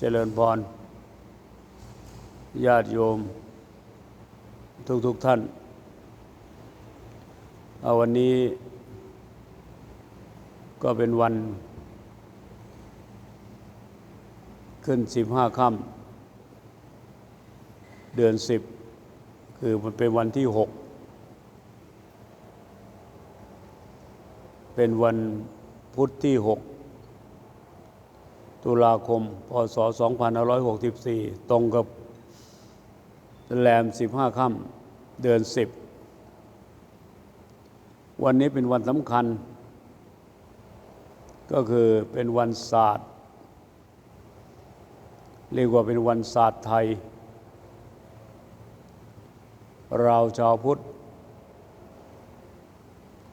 เจริญพร ญาติโยม ทุกๆทท่าน เอาวันนี้ ก็เป็นวัน ขึ้นสิบห้าค่ำเดือนสิบ คือมันเป็นวันที่หก เป็นวันพุธที่หก ตุลาคม พศ 2564 ตรงกับแรม 15 ค่ำเดือน 10 วันนี้เป็นวันสำคัญ ก็คือเป็นวันศาสตร์ เรียกว่าเป็นวันศาสตร์ไทย เราชาวพุทธ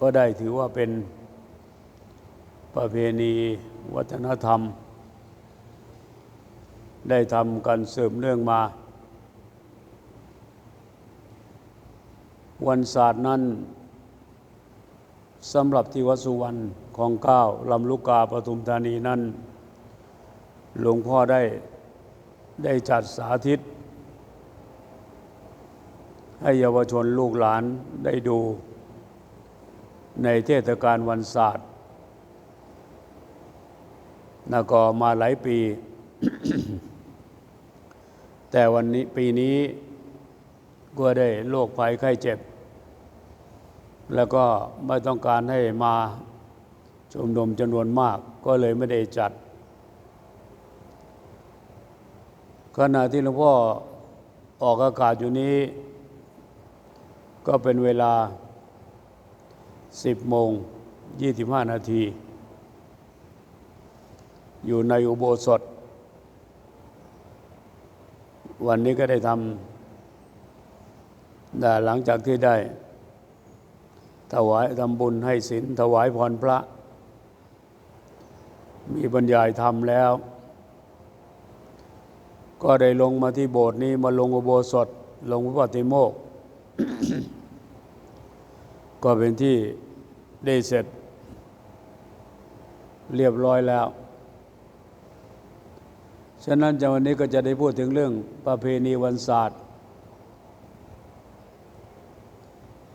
ก็ได้ถือว่าเป็นประเพณีวัฒนธรรม ได้ทำกันสืบเนื่องมา วันศาสตร์นั้นสำหรับที่วัดสุวรรณของเก้าลำลูกกาปทุมธานีนั้น หลวงพ่อได้ได้จัดสาธิต ให้เยาวชนลูกหลานได้ดู ในเทศกาลวันศาสตร์นก็มาหลายปี แต่วันนี้ปีนี้ก็ได้โรคภัยไข้เจ็บ แล้วก็ไม่ต้องการให้มาชุมนุมจำนวนมากก็เลยไม่ได้จัด ขณะที่หลวงพ่อออกอากาศอยู่นี้ ก็เป็นเวลา 10โมง25 นาที อยู่ในอุโบสถ วันนี้ก็ได้ทำแต่หลังจากที่ได้ ถวายทำบุญให้ศีลถวายพรพระ มีบรรยายธรรมแล้ว ก็ได้ลงมาที่โบสถ์นี้มาลงอุโบสถ ลงพระปฏิโมกก็เป็นที่ได้เสร็จ เรียบร้อยแล้ว ฉะนั้นจากวันนี้ก็จะได้พูดถึงเรื่องประเพณีวันศาสตร์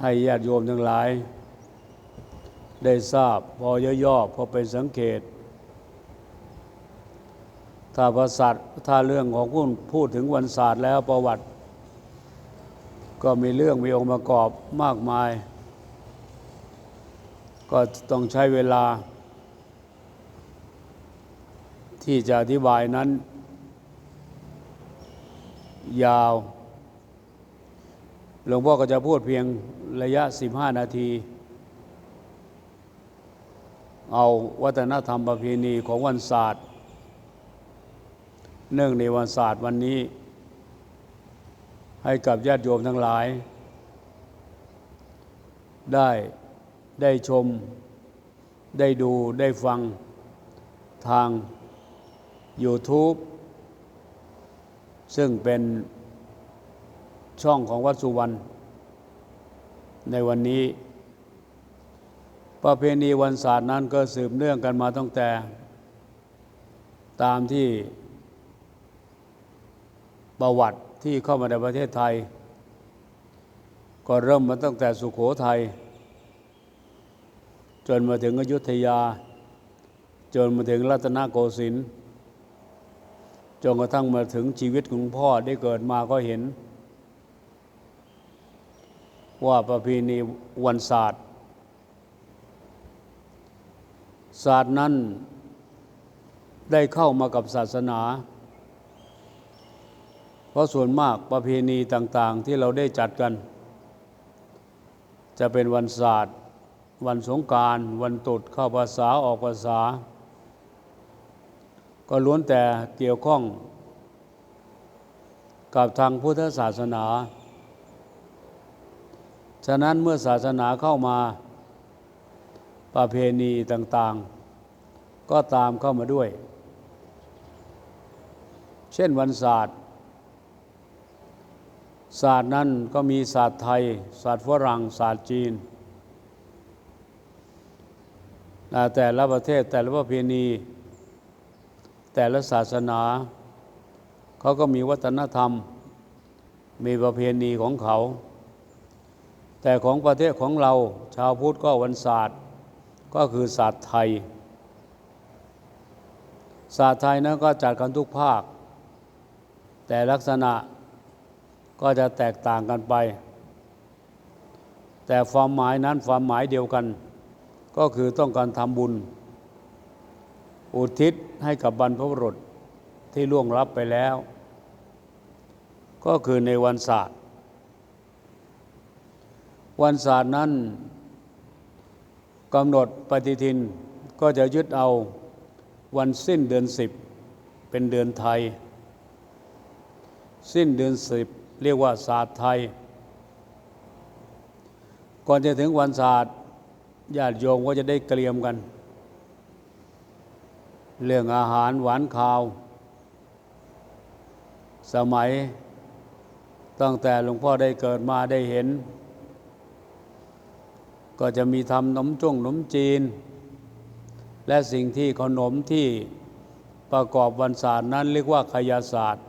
ให้ญาติโยมทั้งหลาย ได้ทราบพอย่อๆพอเป็นสังเกต ถ้าประสัตถ้าเรื่องของพูดพูดถึงวันศาสตร์แล้วประวัติ ก็มีเรื่องมีองค์ประกอบมากมาย ก็ต้องใช้เวลา ที่จะอธิบายนั้น ยาว หลวงพ่อก็จะพูดเพียงระยะ 15 นาที เอาวัฒนธรรมประเพณีของวันศาสตร์เนื่องในวันศาสตร์วันนี้ ให้กับญาติโยมทั้งหลาย ได้ได้ชมได้ดูได้ฟังทาง YouTube ซึ่งเป็นช่องของวัดสุวรรณในวันนี้ ประเพณีวันศาสตร์นั้นก็สืบเนื่องกันมาตั้งแต่ ตามที่ประวัติที่เข้ามาในประเทศไทย ก็เริ่มมาตั้งแต่สุขโขทัย จนมาถึงอยุธยา จนมาถึงรัตนโกสินทร์ จนกระทั่งมาถึงชีวิตของพ่อได้เกิดมาก็เห็น ว่าประเพณีวันศาสตร์ศาสตร์นั้นได้เข้ามากับศาสนา เพราะส่วนมากประเพณีต่าง ๆ ที่เราได้จัดกัน จะเป็นวันศาสตร์ วันสงการ วันตรุษเข้าภาษาออกภาษา ก็ล้วนแต่เกี่ยวข้องกับทางพุทธศาสนา ฉะนั้นเมื่อศาสนาเข้ามาประเพณีต่างๆ ก็ตามเข้ามาด้วย เช่นวันศาสตร์ ศาสตร์นั้นก็มีศาสตร์ไทย ศาสตร์ฝรั่ง ศาสตร์จีน แต่ละประเทศแต่ละประเพณี แต่ละศาสนา เขาก็มีวัฒนธรรม มีประเพณีของเขา แต่ของประเทศของเราชาวพุทธก็วันศาสตร์ ก็คือศาสตร์ไทย ศาสตร์ไทยนั้นก็จัดกันทุกภาค แต่ลักษณะก็จะแตกต่างกันไป แต่ความหมายนั้นความหมายเดียวกัน ก็คือต้องการทำบุญ อุทิศให้กับบรรพบุรุษที่ล่วงลับไปแล้ว ก็คือในวันศาสตร์ วันศาสตร์นั้นกำหนดปฏิทินก็จะยึดเอาวันสิ้นเดือนสิบเป็นเดือนไทย สิ้นเดือนสิบเรียกว่าศาสตร์ไทย ก่อนจะถึงวันศาสตร์ญาติโยมก็จะได้เตรียมกัน เรื่องอาหารหวานข้าว สมัย ตั้งแต่หลวงพ่อได้เกิดมาได้เห็น ก็จะมีทำนมจ้งนมจีน และสิ่งที่ขนมที่ประกอบวันศาสตร์นั้นเรียกว่าขยาศาสตร์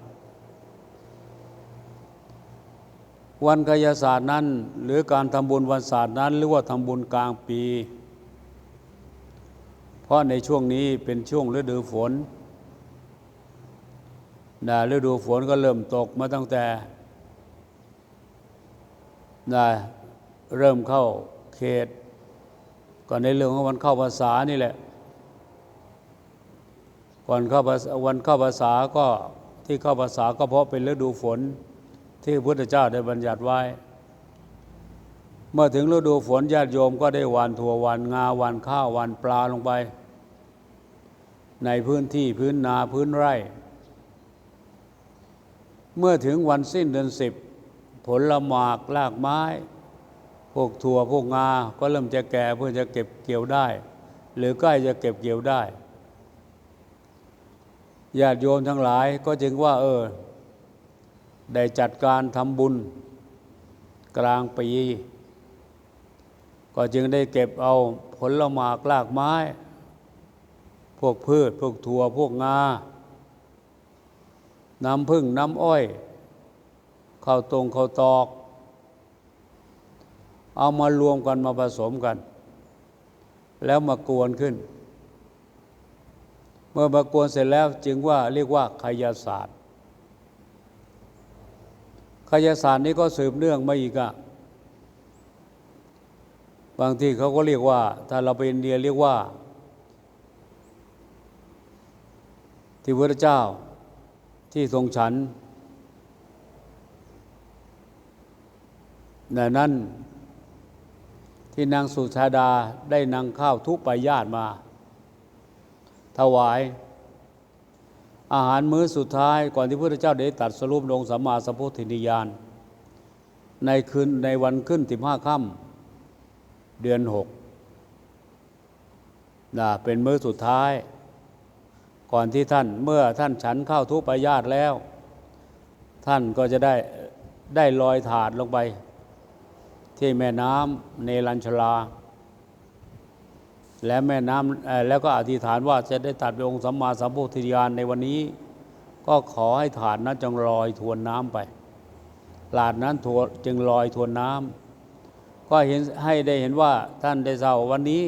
วันขยาศาสตร์นั้น หรือการทำบุญวันศาสตร์นั้น หรือว่าทำบุญกลางปี ราะในช่วงนี้เป็นช่วงฤดูฝนนะฤดูฝนก็เริ่มตกมาตั้งแต่นะเริ่มเข้าเขต ก่อนในเรื่องของวันเข้าภาษานี่แหละ ก่อนเข้าวันเข้าภาษาก็ที่เข้าภาษาก็เพราะเป็นฤดูฝนที่พระพุทธเจ้าได้บัญญัติไว้ เมื่อถึงฤดูฝนญาติโยมก็ได้หวานถั่วหวานงาหวานข้าวหวานปลาลงไป ในพื้นที่พื้นนาพื้นไร่ เมื่อถึงวันสิ้นเดือนสิบผลละหมากลากไม้ พวกถั่วพวกงา ก็เริ่มจะแก่เพื่อจะเก็บเกี่ยวได้ หรือใกล้จะเก็บเกี่ยวได้ญาติโยมทั้งหลายก็จึงว่า เออ ได้จัดการทำบุญ กลางปีก็จึงได้เก็บเอาผลหมากลากไม้ พวกพืช พวกถั่ว พวกงา น้ำพึ่งน้ำอ้อยข้าวตรงข้าวตอก เอามารวมกันมาผสมกัน แล้วมากวนขึ้น เมื่อมากวนเสร็จแล้วจึงว่าเรียกว่าขยาศาสตร์ขยาศาสตร์นี้ก็สืบเนื่องมาอีกอะบางทีเขาก็เรียกว่า ถ้าเราไปอินเดียเรียกว่า ที่พระเจ้าที่ทรงฉันในนั้นที่นางสุชาดาได้นางข้าวทุปายาตมา ถวาย อาหารมื้อสุดท้ายก่อนที่พระเจ้าได้ตัดสรุปลงสัมมาสัมพุทธินิยาน ในคืนในวันขึ้นสิบห้าค่ำเดือนหกนะเป็นมื้อสุดท้าย ก่อนที่ท่านเมื่อท่านฉันข้าวทุปายาตแล้ว ท่านก็จะได้ได้ลอยถาดลงไป ที่แม่น้ำเนรัญชลา และแม่น้ำแล้วก็อธิษฐานว่าจะได้ตัดเป็นองค์สัมมาสัมพุทธิญาณในวันนี้ ก็ขอให้ถาดนั้นจงลอยทวนน้ำไปหลาดนั้นทวนจึงลอยทวนน้ำก็เห็นให้ได้เห็นว่าท่านได้เศร้าวันนี้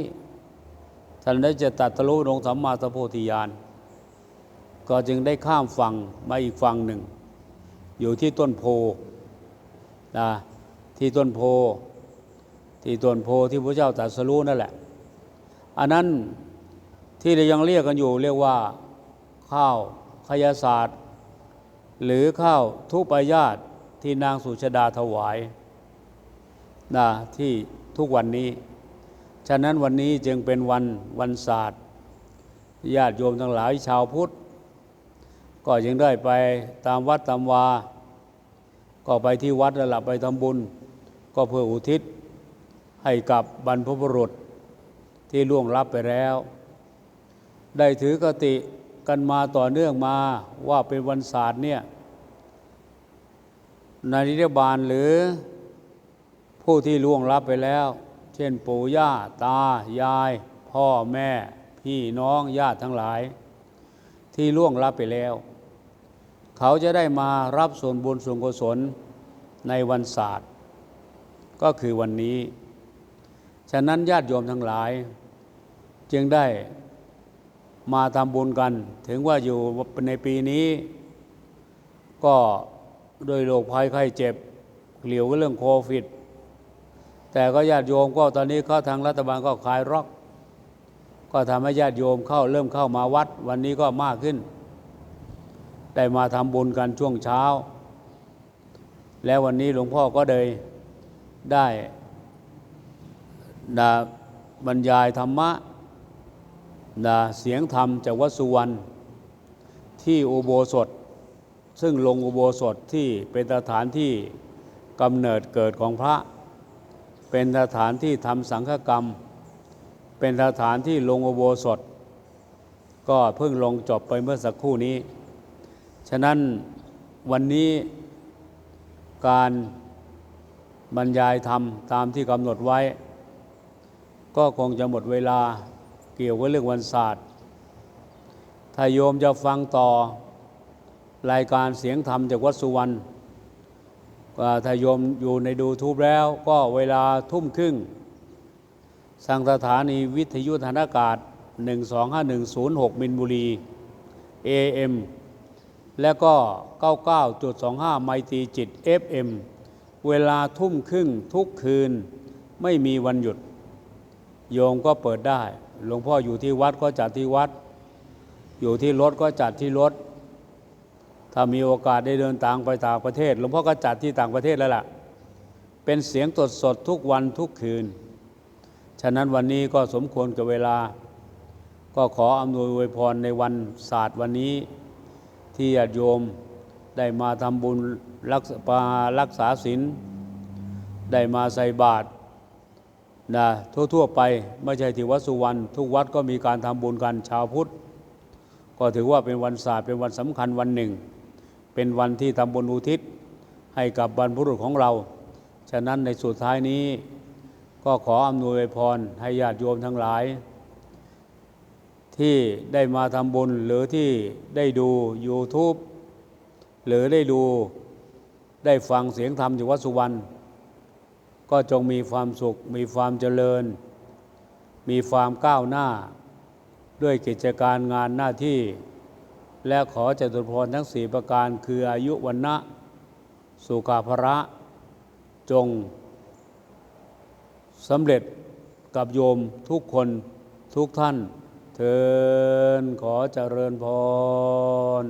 ท่านได้จะตัดทะลุองค์สัมมาสัมพุทธิญาณ ก็จึงได้ข้ามฝั่งมาอีกฝั่งหนึ่ง อยู่ที่ต้นโพนะที่ต้นโพ ที่ต้นโพที่พระเจ้าตรัสรู้นั่นแหละ อันนั้นที่เรายังเรียกกันอยู่เรียกว่าข้าวขยศาสตร์ หรือข้าวทุปายาตที่นางสุชาดาถวายนะที่ทุกวันนี้ ฉะนั้นวันนี้จึงเป็นวันวันศาสตร์ญาติโยมทั้งหลายชาวพุทธ ก็ยังได้ไปตามวัดตามวา ก็ไปที่วัดแล้วล่ะไปทำบุญ ก็เพื่ออุทิศให้กับบรรพบุรุษที่ล่วงลับไปแล้ว ได้ถือกติกันมาต่อเนื่องมาว่าเป็นวันศาสตร์เนี่ยนายนิรบาลหรือผู้ที่ล่วงลับไปแล้ว เช่นปู่ย่าตา ยาย พ่อแม่ พี่น้องญาติทั้งหลาย ที่ล่วงลับไปแล้ว เขาจะได้มารับส่วนบุญส่วนกุศลในวันศาสตร์ ก็คือวันนี้ ฉะนั้นญาติโยมทั้งหลาย จึงได้มาทำบุญกัน ถึงว่าอยู่ในปีนี้ ก็โดยโรคภัยไข้เจ็บเกี่ยวกับเรื่องโควิด แต่ก็ญาติโยมก็ตอนนี้เขาทางรัฐบาลก็คลายร็อก ก็ทำให้ญาติโยมเข้าเริ่มเข้ามาวัด วันนี้ก็มากขึ้น ได้มาทำบุญกันช่วงเช้า แล้ววันนี้หลวงพ่อก็เลยได้ดาบรรยายธรรมะดาเสียงธรรมจากวัดสุวรรณที่อุโบสถ ซึ่งลงอุโบสถที่เป็นสถานที่กำเนิดเกิดของพระ เป็นสถานที่ทำสังฆกรรม เป็นสถานที่ลงอุโบสถ ก็เพิ่งลงจบไปเมื่อสักครู่นี้ ฉะนั้นวันนี้การบรรยายธรรมตามที่กำหนดไว้ ก็คงจะหมดเวลาเกี่ยวกับเรื่องวันศาสตร์ถ้าโยมจะฟังต่อรายการเสียงธรรมจากวัดสุวรรณถ้าโยมอยู่ในดูทูบแล้วก็เวลาทุ่มครึ่งสังสถานีวิทยุธนอากาศ 12510มินบุรี AM และก็ 99.25 ไมตรีจิต FM เวลาทุ่มครึ่งทุกคืนไม่มีวันหยุด โยมก็เปิดได้ หลวงพ่ออยู่ที่วัดก็จัดที่วัด อยู่ที่รถก็จัดที่รถ ถ้ามีโอกาสได้เดินทางไปต่างประเทศ หลวงพ่อก็จัดที่ต่างประเทศแล้วล่ะ เป็นเสียงสดสดทุกวันทุกคืน ฉะนั้นวันนี้ก็สมควรกับเวลา ก็ขออำนวยอวยพรในวันศาสตร์วันนี้ ที่ญาติโยมได้มาทำบุญรักษารักษาศีลได้มาใส่บาตรนะทั่วๆไปไม่ใช่ที่วัดสุวรรณทุกวัดก็มีการทำบุญกันชาวพุทธ ก็ถือว่าเป็นวันศาสตร์เป็นวันสำคัญวันหนึ่ง เป็นวันที่ทำบุญอุทิศให้กับบรรพบุรุษของเรา ฉะนั้นในสุดท้ายนี้ ก็ขออำนวยพรให้ญาติโยมทั้งหลาย ที่ได้มาทำบุญหรือที่ได้ดู YouTube หรือได้ดูได้ฟังเสียงธรรมจากวัดสุวรรณก็จงมีความสุข มีความเจริญ มีความก้าวหน้า ด้วยกิจการงานหน้าที่ และขอจตุพรทั้งสี่ประการคืออายุวันนะสุขาภระ จงสำเร็จกับโยมทุกคนทุกท่าน เทินขอเจริญพร